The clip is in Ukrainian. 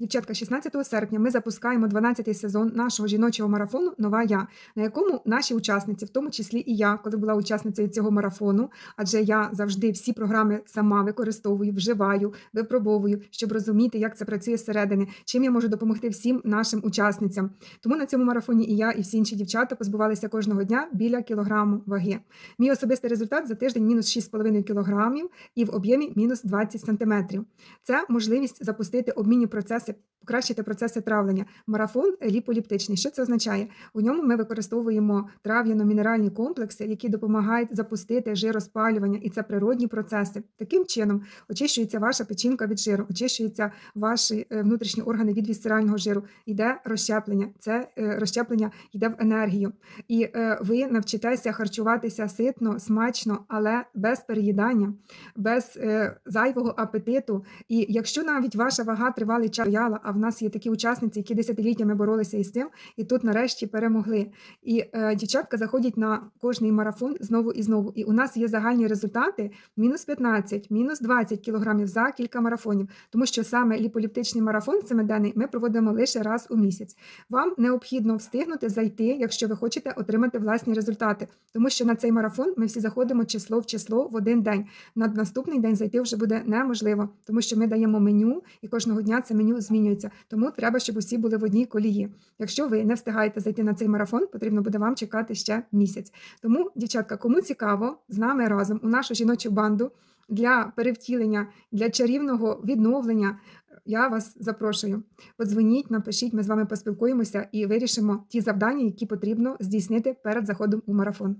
Дівчатка, 16 серпня ми запускаємо 12-й сезон нашого жіночого марафону Нова я, на якому наші учасниці, в тому числі і я, коли була учасницею цього марафону, адже я завжди всі програми сама використовую, вживаю, випробовую, щоб розуміти, як це працює зсередини, чим я можу допомогти всім нашим учасницям. Тому на цьому марафоні і я, і всі інші дівчата позбувалися кожного дня біля кілограму ваги. Мій особистий результат за тиждень мінус 6,5 кілограмів і в об'ємі мінус 20 сантиметрів. Це можливість запустити обмінні процеси, класі покращити процеси травлення. Марафон ліполіптичний. Що це означає? У ньому ми використовуємо трав'яно-мінеральні комплекси, які допомагають запустити жироспалювання, і це природні процеси. Таким чином очищується ваша печінка від жиру, очищуються ваші е, внутрішні органи від вісцерального жиру. Йде розщеплення. Це е, розщеплення йде в енергію. І е, ви навчитеся харчуватися ситно, смачно, але без переїдання, без зайвого апетиту. І якщо навіть ваша вага тривалий час стояла, а в нас є такі учасниці, які десятиліттями боролися із цим, і тут нарешті перемогли. І е, дівчатка заходять на кожний марафон знову і знову. І у нас є загальні результати: мінус 15, мінус 20 кілограмів за кілька марафонів, тому що саме ліполіптичний марафон семиденний ми проводимо лише раз у місяць. Вам необхідно встигнути зайти, якщо ви хочете отримати власні результати, тому що на цей марафон ми всі заходимо число в число в один день. На наступний день зайти вже буде неможливо, тому що ми даємо меню, і кожного дня це меню змінюється. Тому треба, щоб усі були в одній колії. Якщо ви не встигаєте зайти на цей марафон, потрібно буде вам чекати ще місяць. Тому, дівчатка, кому цікаво, з нами разом у нашу жіночу банду для перевтілення, для чарівного відновлення. Я вас запрошую. Подзвоніть, напишіть, ми з вами поспілкуємося і вирішимо ті завдання, які потрібно здійснити перед заходом у марафон.